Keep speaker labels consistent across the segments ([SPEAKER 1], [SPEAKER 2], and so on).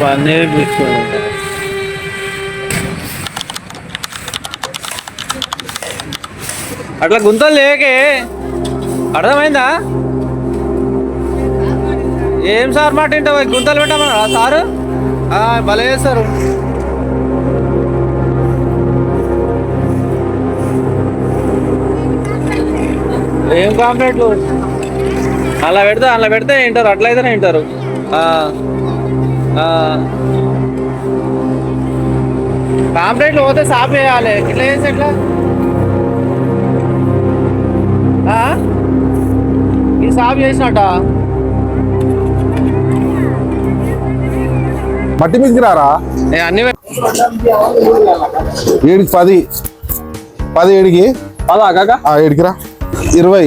[SPEAKER 1] పని అట్లా గుంతలు లేకే అర్థమైందా? ఏం సార్ మాట వింటావు? గుంతలు పెట్టమన్నారా సారు. భలే చేస్తారు. ఏం కాంప్లైంట్లు అలా పెడితే అలా పెడితే వింటారు. అట్లయితేనే వింటారు. కాంప్లైంట్లు పోతే సాఫ్ చేయాలి ఇట్లా చేసి ఎట్లా? ఆ? ఈ సాఫ్ చేసినట్ట?
[SPEAKER 2] మట్టి మీదకి రారా
[SPEAKER 1] అన్ని
[SPEAKER 2] ఏడికి పది. పది ఏడికి?
[SPEAKER 1] అలా కాక?
[SPEAKER 2] ఆ ఏడికి రా ఇరవై.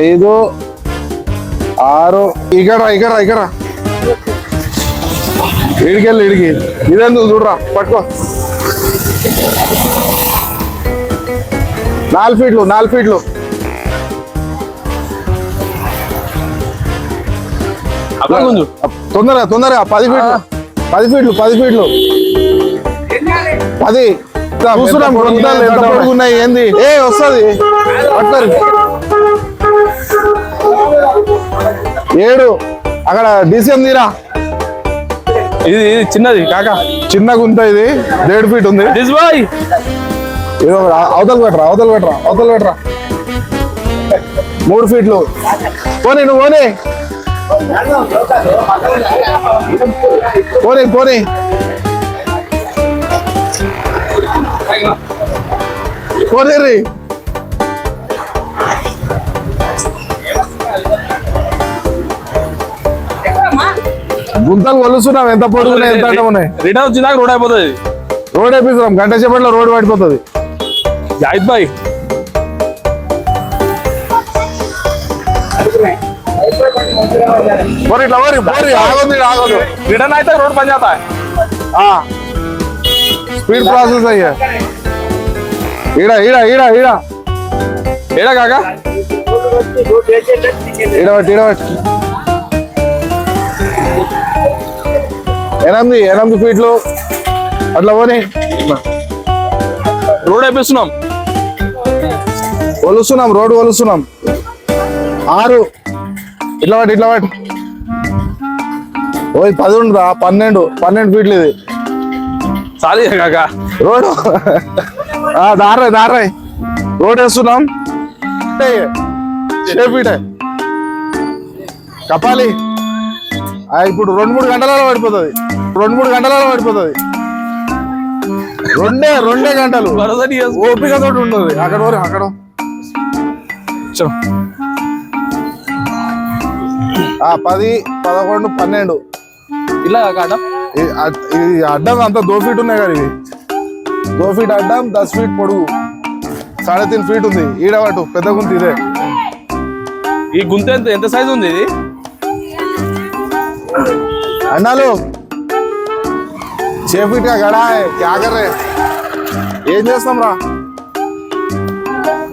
[SPEAKER 2] ఐదు ఆరు. ఇక్కడ ఇక్కడ ఇక్కడ వెళ్ళి ఈడికి. ఇదెందుకు చూడరా పట్టుకో. నాలుగు ఫీట్లు నాలుగు ఫీట్లు. తొందరగా తొందరగా పది ఫీట్లు. పది ఫీట్లు పది ఫీట్లు. పది. చూస్తున్నాం ఎంత ఏంది? ఏ వస్తుంది. పట్టారు ఏడు. అక్కడ డీసీఎం తీరా?
[SPEAKER 3] ఇది ఇది చిన్నది కాక.
[SPEAKER 2] చిన్న గుంత ఇది. దేడు ఫీట్ ఉంది.
[SPEAKER 3] దిస్ బాయ్
[SPEAKER 2] ఏదో అవతల పెట్టరా అవతల పెట్టరా అవతల పెట్టరా. మూడు ఫీట్లు పోనీ నువ్వు పోనీ. పోనీ పోనీ. పోనీ గుంతలు కొలుస్తున్నాం ఎంత పొడుగున్నాయి ఎంత అడ్డం ఉన్నాయి.
[SPEAKER 3] రిటర్న్ వచ్చిందాక రోడ్ అయిపోతుంది.
[SPEAKER 2] రోడ్ వేపిస్తున్నాం గంట సేపట్లో రోడ్ పడిపోతుంది.
[SPEAKER 3] జాయిద్ బాయ్ రిటర్న్ అయితే రోడ్ పని చేస్తా.
[SPEAKER 2] స్పీడ్ ప్రాసెస్ అయ్యా. ఈడ
[SPEAKER 3] ఏడా కాక?
[SPEAKER 2] ఈడబట్టి ఈడబట్టి ఎనిమిది ఎనిమిది ఫీట్లు అట్లా పోనీ.
[SPEAKER 3] రోడ్ అయిపోతున్నాం
[SPEAKER 2] ఒలుస్తున్నాం రోడ్డు ఒలుస్తున్నాం. ఆరు. ఇట్లా పట్టి ఇట్లా పట్టి. ఓ పది ఉండదా పన్నెండు. పన్నెండు ఫీట్లు ఇది.
[SPEAKER 3] సారీ కాక.
[SPEAKER 2] రోడ్డు ఆ, దారాయ్ దారాయ్ రోడ్ వేస్తున్నాం. షేపీటే కపాలి. ఇప్పుడు రెండు మూడు గంటలలో పడిపోతుంది. రెండు మూడు గంటలలో పడిపోతుంది. రెండే రెండే గంటలు.
[SPEAKER 3] భరోసా చేసుకో.
[SPEAKER 2] ఓపిక తోటి ఉంటుంది. అక్కడ వరకు అక్కడ. పది పదకొండు పన్నెండు.
[SPEAKER 3] ఇలా అడ్డం.
[SPEAKER 2] ఈ అడ్డం అంతా దో ఫీట్ ఉన్నాయి కదా ఇది దో ఫీట్ అడ్డం దస్ ఫీట్ పొడుగు. సాడే తీన్ ఫీట్ ఉంది. ఈడవాటు పెద్ద గుంత ఇదే.
[SPEAKER 3] ఈ గుంత ఎంత ఎంత సైజ్ ఉంది ఇది?
[SPEAKER 2] అన్నాలు సేఫ్గా గడా క్యాకరే ఏం చేస్తాం రా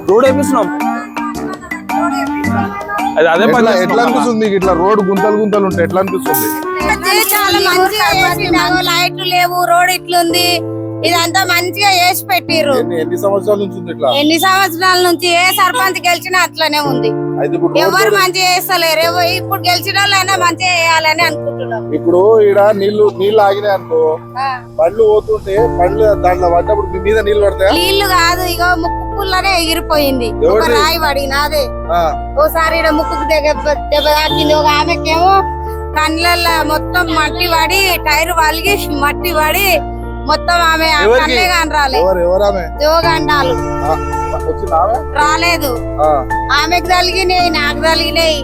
[SPEAKER 3] రోడ్ వేపిస్తున్నాం. అది అదే పని
[SPEAKER 2] ఎట్లా అనిపిస్తుంది మీకు ఇట్లా రోడ్ గుంతలు గుంతలు ఉంటాయి ఎట్లా అనిపిస్తుంది
[SPEAKER 4] చాలా లైట్లు లేవు రోడ్ ఇట్లుంది. ఇదంతా మంచిగా చేసి పెట్టిర్రు.
[SPEAKER 2] ఎన్ని సంవత్సరాల నుంచి ఉంది ఇట్లా?
[SPEAKER 4] ఎన్ని సంవత్సరాల నుంచి ఏ సర్పంచ్ గెలిచినా అట్లనే ఉంది. ఎవరు మంచిగా చేస్తలేరు. ఇప్పుడు గెలిచిన వాళ్ళైనా మంచిగా చేయాలని అనుకుంటున్నాం.
[SPEAKER 2] ఇప్పుడు ఈడ నీళ్ళు నీళ్ళు ఆగినాయి అనుకో
[SPEAKER 4] ఆ.
[SPEAKER 2] బండ్లు పోతుంటే బండ్లు దాంట్లో పడ్డప్పుడు మీ మీద నీళ్ళు పడతాయా?
[SPEAKER 4] నీళ్ళు కాదు ఇగో ముక్కు పుల్లనే ఎగిరిపోయింది. ఒక? రాయి పడిన అదే. ఓసారి ఈడ ముక్కుకు దెబ్బ దెబ్బ తాకింది. ఒక ఆమెకేమో కళ్ళల్లో మొత్తం మట్టి పడి టైర్ వలిగి మట్టి పడి మొత్తం ఆమె
[SPEAKER 2] ఎవరికి?
[SPEAKER 4] కళ్ళే కాని రాలే
[SPEAKER 2] ఎవరు
[SPEAKER 4] జోగండాలు. రాలేదు.
[SPEAKER 2] ఆ,
[SPEAKER 4] ఆమెకు తలిగినాయి నాకు తలిగినాయి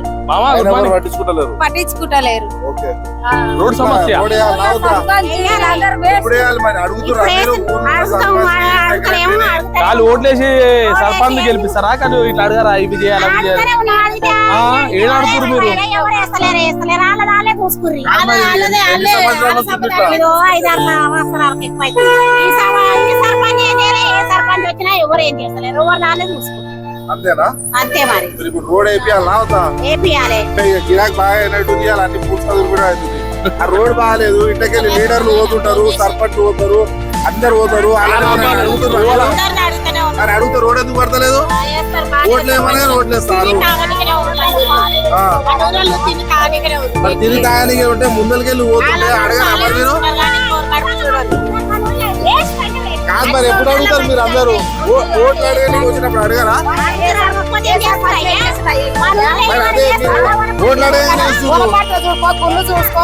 [SPEAKER 2] పట్టించుకుంటలేరు.
[SPEAKER 3] రోడ్ సమస్య. వాళ్ళు ఓట్లేసి సర్పంచ్ గెలిపిస్తారా? కానీ ఇట్లా అడగారా? ఇవి చేయాలి అవి చేయాలి. ఆ, ఏం ఆడుతున్నారు మీరు?
[SPEAKER 2] ఎన్ని సంవత్సరాల నుంచి ఉంది ఇట్లా? అంతేనా
[SPEAKER 5] అంతే మరి
[SPEAKER 2] ఇప్పుడు రోడ్ వేపియాలా అవుతా గిరాక్ బాగా అన్ని కూడా అవుతుంది ఆ రోడ్ బాగాలేదు ఇంటకెళ్ళి లీడర్లు పోతుంటారు సర్పంచ్ పోతారు అందరు పోతారు అలానే అడిగితే రోడ్ ఎందుకు పడతలేదు ఏమనే రోడ్లు వేస్తారు. మరి తిరిగి తాగానికి ఉంటే ముందరికెళ్ళి పోతుంటే అడగరా మరి మీరు కాదు మరి ఎప్పుడు అడుగుతారు మీరు అందరూ? ఓట్లు అడగడానికి వచ్చినప్పుడు అడగరా? మరి అదే మీరు ఓట్లు అడగడానికి
[SPEAKER 5] పొలపాట్లు చూసుకో గుళ్ళు చూసుకో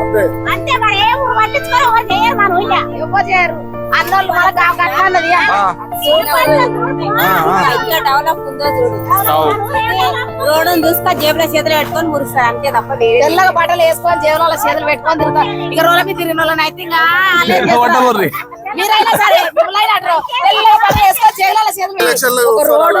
[SPEAKER 2] అంతే.
[SPEAKER 5] మరి ఏం చేయరు అన్నోళ్ళు డెవలప్ ఉందో చూడు. రోడ్డు చూసుకో జేబులో చేతులు పెట్టుకొని మురుస్తారు అంతే తప్ప తెల్లగా బట్టలు వేసుకొని జేబులో చేతులు పెట్టుకొని తిరుగుతాం ఇక రోడ్ల మీద తిరిగిన వాళ్ళని అయితే. మీరైనా సరే మిమ్మల్ని అంటారు. తెల్లగా బట్టలు వేసుకొని జేబులో చేతులు
[SPEAKER 2] చూస్తారు
[SPEAKER 5] రోడ్డు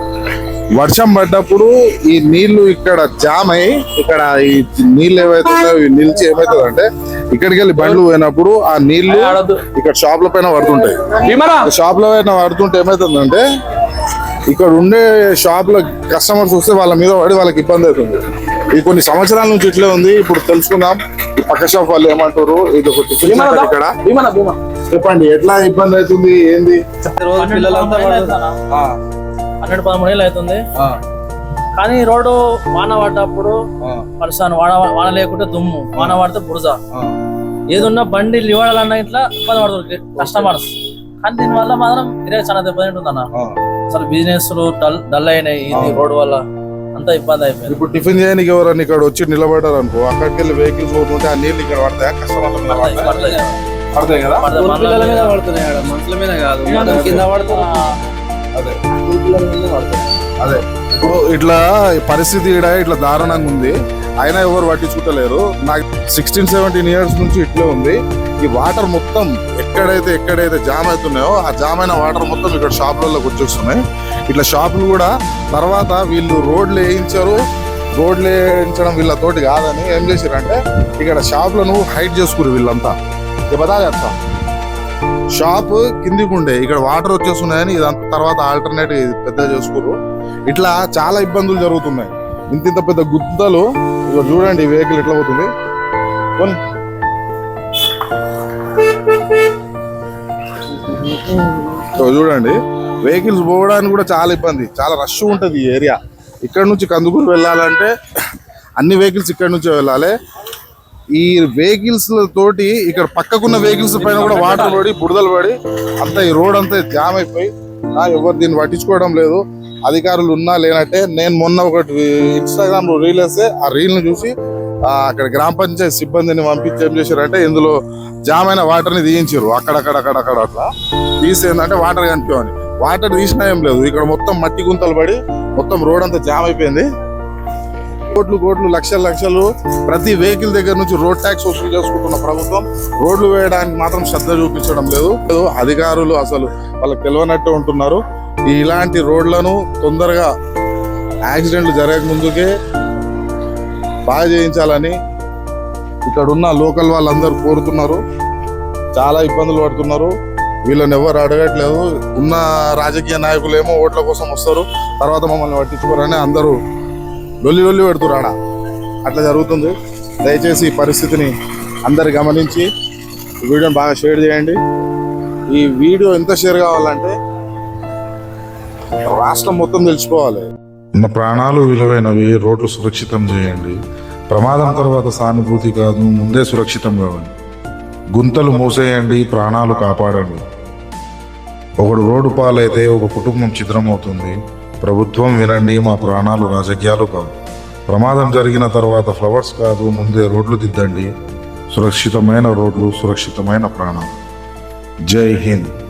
[SPEAKER 2] వర్షం పడ్డప్పుడు ఈ నీళ్ళు ఇక్కడ జామ్ అయి ఇక్కడ ఈ ఏవైతే ఉన్నాయో ఇవి నిలిచి ఏమవుతుంది అంటే ఇక్కడికి వెళ్ళి బండ్లు పోయినప్పుడు ఆ
[SPEAKER 3] నీళ్ళు.
[SPEAKER 2] ఇక్కడ షాప్ల పైన పడుతుంటాయి. షాప్లో పైన పడుతుంటే ఏమవుతుందంటే ఇక్కడ ఉండే షాప్లో కస్టమర్స్ వస్తే వాళ్ళ మీద పడి వాళ్ళకి ఇబ్బంది అవుతుంది. ఇది కొన్ని సంవత్సరాల నుంచి ఇట్లే ఉంది. ఇప్పుడు తెలుసుకుందాం. ఈ పక్క షాప్ వాళ్ళు ఏమంటారు? ఇది ఒక టిఫిన్
[SPEAKER 3] భీమనా
[SPEAKER 2] సెంటర్ ఇక్కడ. చెప్పండి ఎట్లా ఇబ్బంది అవుతుంది? ఏంది?
[SPEAKER 1] రోజు పిల్లలంతా
[SPEAKER 3] ఆ. పన్నెండు పదమూడు ఏళ్ళు అవుతుంది. కానీ రోడ్డు వాన పడ్డప్పుడు పరిస్థానం వాన వాన లేకుంటే దుమ్ము వాన పడితే బురద. ఏదున్నా బండి ఇవ్వాలన్నా ఇట్లా ఇబ్బంది పడుతుంది కస్టమర్స్ కానీ దీని వల్ల మాత్రం ఇదే చాలా దెబ్బ తింటుందన్న అసలు బిజినెస్ డల్ డల్ అయినాయి ఇది రోడ్డు వల్ల. అంతా ఇబ్బంది అయిపోయింది.
[SPEAKER 2] ఇప్పుడు టిఫిన్ చేయడానికి ఎవరన్నా ఇక్కడ వచ్చి నిలబడ్డారు అనుకో అక్కడికి వెళ్ళి వెహికల్స్ పోతుంటే ఆ నీళ్ళు ఇక్కడ పడతాయా? కస్టమర్ల మీద పడతాయా? కదా?
[SPEAKER 1] మనుషుల మీద కాదు. కింద పడుతుంది
[SPEAKER 2] అదే. అదే. ఇప్పుడు ఇట్లా ఈ పరిస్థితి ఈడ ఇట్లా దారుణంగా ఉంది. అయినా ఎవరు పట్టించుకుంటలేరు నాకు సిక్స్టీన్ సెవెంటీన్ ఇయర్స్ నుంచి ఇట్లే ఉంది. ఈ వాటర్ మొత్తం ఎక్కడైతే ఎక్కడైతే జామ్ అవుతున్నాయో ఆ జామ్ అయిన వాటర్ మొత్తం ఇక్కడ షాపులలోకి వచ్చేస్తున్నాయి ఇట్లా షాపులు కూడా తర్వాత వీళ్ళు రోడ్లు వేయించారు. రోడ్లు వేయించడం వీళ్ళతోటి కాదని ఏం చేశారంటే ఇక్కడ షాపులను హైట్ చేసుకురు వీళ్ళంతా. ఇవ్వదా చేస్తాం షాప్ కిందికి ఉండే. ఇక్కడ వాటర్ వచ్చేస్తున్నాయని ఇదంతా తర్వాత ఆల్టర్నేట్ పెద్ద చేసుకురు. ఇట్లా చాలా ఇబ్బందులు జరుగుతున్నాయి. ఇంత ఇంత పెద్ద గుద్దలు ఇక్కడ చూడండి వెహికల్ ఎట్లా పోతుంది. చూడండి. వెహికల్స్ పోవడానికి కూడా చాలా ఇబ్బంది. చాలా రష్ ఉంటుంది ఈ ఏరియా ఇక్కడ నుంచి కందుకూరు వెళ్ళాలంటే అన్ని వెహికల్స్ ఇక్కడ నుంచే వెళ్ళాలి. ఈ వెహికల్స్ తోటి ఇక్కడ పక్కకున్న వెహికల్స్ పైన కూడా వాటర్ పడి బురదలు పడి అంతా ఈ రోడ్ అంతా జామ్ అయిపోయి ఎవరు దీన్ని పట్టించుకోవడం లేదు. అధికారులు ఉన్నా లేనట్టే నేను మొన్న ఒకటి ఇన్స్టాగ్రామ్లో రీల్ వేస్తే ఆ రీల్ను చూసి అక్కడ గ్రామ పంచాయతీ సిబ్బందిని పంపించి ఏం చేశారంటే ఇందులో జామ్ అయిన వాటర్ని తీయించారు. అక్కడక్కడ అక్కడక్కడ అట్లా తీసేందంటే వాటర్ కనిపించని వాటర్ తీసినా ఏం లేదు. ఇక్కడ మొత్తం మట్టి గుంతలు పడి మొత్తం రోడ్ అంతా జామ్ అయిపోయింది. కోట్లు కోట్లు లక్షలు లక్షలు ప్రతి వెహికల్ దగ్గర నుంచి రోడ్ ట్యాక్స్ వసూలు చేసుకుంటున్న ప్రభుత్వం రోడ్లు వేయడానికి మాత్రం శ్రద్ధ చూపించడం లేదు. లేదు, అధికారులు అసలు వాళ్ళకి తెలియనట్టు ఉంటున్నారు. ఈ ఇలాంటి రోడ్లను తొందరగా యాక్సిడెంట్లు జరగక ముందుకే బాగా చేయించాలని ఇక్కడ ఉన్న లోకల్ వాళ్ళందరూ కోరుతున్నారు. చాలా ఇబ్బందులు పడుతున్నారు. వీళ్ళని ఎవరు అడగట్లేదు. ఉన్న రాజకీయ నాయకులు ఏమో ఓట్ల కోసం వస్తారు. తర్వాత మమ్మల్ని పట్టించుకోరని అందరూ లొల్లి లొల్లి పెడుతురు ఆడ అట్లా జరుగుతుంది. దయచేసి ఈ పరిస్థితిని అందరు గమనించి వీడియోని బాగా షేర్ చేయండి. ఈ వీడియో ఎంత షేర్ కావాలంటే రాష్ట్రం మొత్తం తెలుసుకోవాలి.
[SPEAKER 6] మన ప్రాణాలు విలువైనవి రోడ్లు సురక్షితం చేయండి. ప్రమాదం తర్వాత సానుభూతి కాదు ముందే సురక్షితం కావాలి. గుంతలు మూసేయండి ప్రాణాలు కాపాడండి. ఒకడు రోడ్డు పాలైతే ఒక కుటుంబం చిద్రమవుతుంది ప్రభుత్వం వినండి మా ప్రాణాలు రాజకీయాలు కావు. ప్రమాదం జరిగిన తర్వాత ఫ్లవర్స్ కాదు ముందే రోడ్లు దిద్దండి. సురక్షితమైన రోడ్లు సురక్షితమైన ప్రాణాలు. జై హింద్.